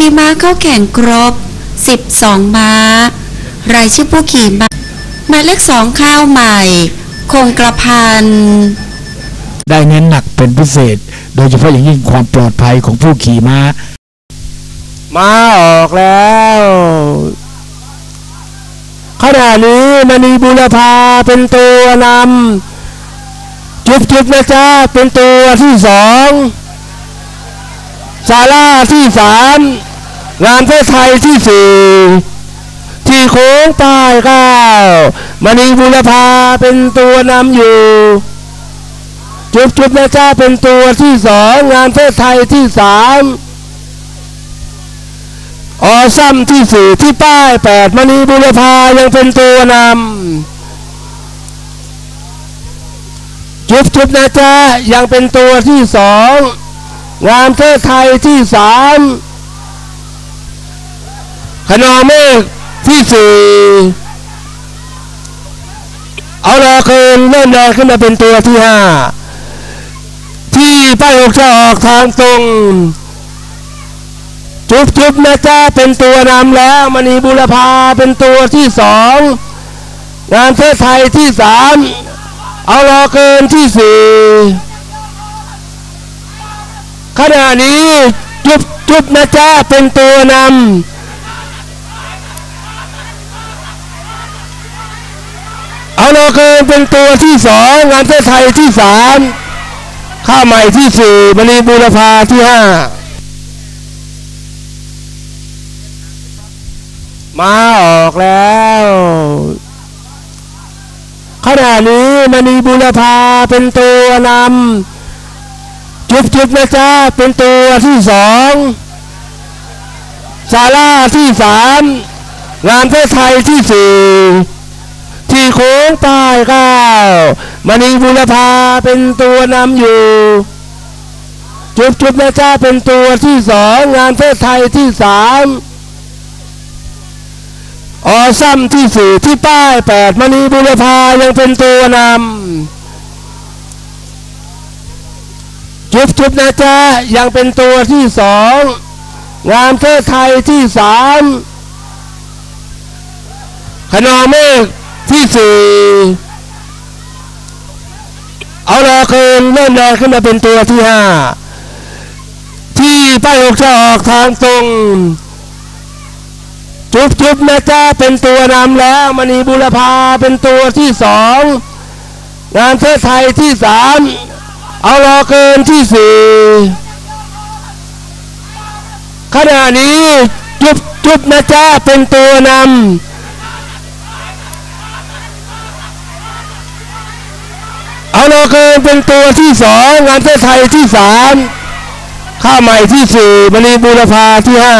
มีม้าเข้าแข่งครบ 12 ม้า รายชื่อผู้ขี่ม้าหมายเลขสองข้าวใหม่ คงกระพัน ได้เน้นหนักเป็นพิเศษ โดยเฉพาะอย่างยิ่งความปลอดภัยของผู้ขี่ม้ามาออกแล้วขณะนี้มณีบุรพาเป็นตัวนำจุบจุบนะจ๊ะเป็นตัวที่สองซาร่าที่สาม งานเพื่อไทยที่สี่ที่โค้งป้ายเก้ามณีบุรพาเป็นตัวนำอยู่ จุบจุบนะจ๊ะเป็นตัวที่สองงานเพื่อไทยที่สามออซัมที่สี่ที่ป้ายแปดมณีบุรพายังเป็นตัวนำจุบจุบนะจ๊ะยังเป็นตัวที่สองงามเทศไทยที่สาม ขนอเมฆที่สี่เอาละเคินเริ่มแรงขึ้นมาเป็นตัวที่ห้าที่ป้ายหกจะออกทางตรง จุบจุบนะจ๊ะเป็นตัวนำแล้วมณีบุรพาเป็นตัวที่สองงานเทศไทยที่สามเอารอเกินที่สี่ขณะนี้จุบจุบนะจ๊ะเป็นตัวนำ เอารอเกินเป็นตัวที่สองงานเทศไทยที่สามข้าใหม่ที่สี่มณีบุรพาที่ห้ามาออกแล้วขณะนี้มณีบุรพาเป็นตัวนำจุบจุบนะจ๊ะเป็นตัวที่สองซาร่าที่สามงานเพื่อไทยที่สี่ ที่โค้งป้ายเก้ามณีบุรพาเป็นตัวนำอยู่ จุบจุบนะจ๊ะเป็นตัวที่สองงานเพื่อไทยที่สามออซัมที่สี่ที่ป้ายแปดมณีบุรพายังเป็นตัวนำจุบจุบนะจ๊ะยังเป็นตัวที่สองงามเทศไทยที่สามขนอเมฆ ที่สี่เอาละคินเริ่มแรงขึ้นมาเป็นตัวที่ห้าที่ป้ายหกจะออกทางตรง จุบจุบนะจ๊ะเป็นตัวนำแล้วมณีบุรพาเป็นตัวที่สองงานเทศไทยที่สามเอารอเกินที่สี่ขณะนี้จุบจุบนะจ๊ะเป็นตัวนำ เอารอเกินเป็นตัวที่สองงานเทศไทยที่สามข้าใหม่ที่สี่มณีบุรพาที่ห้า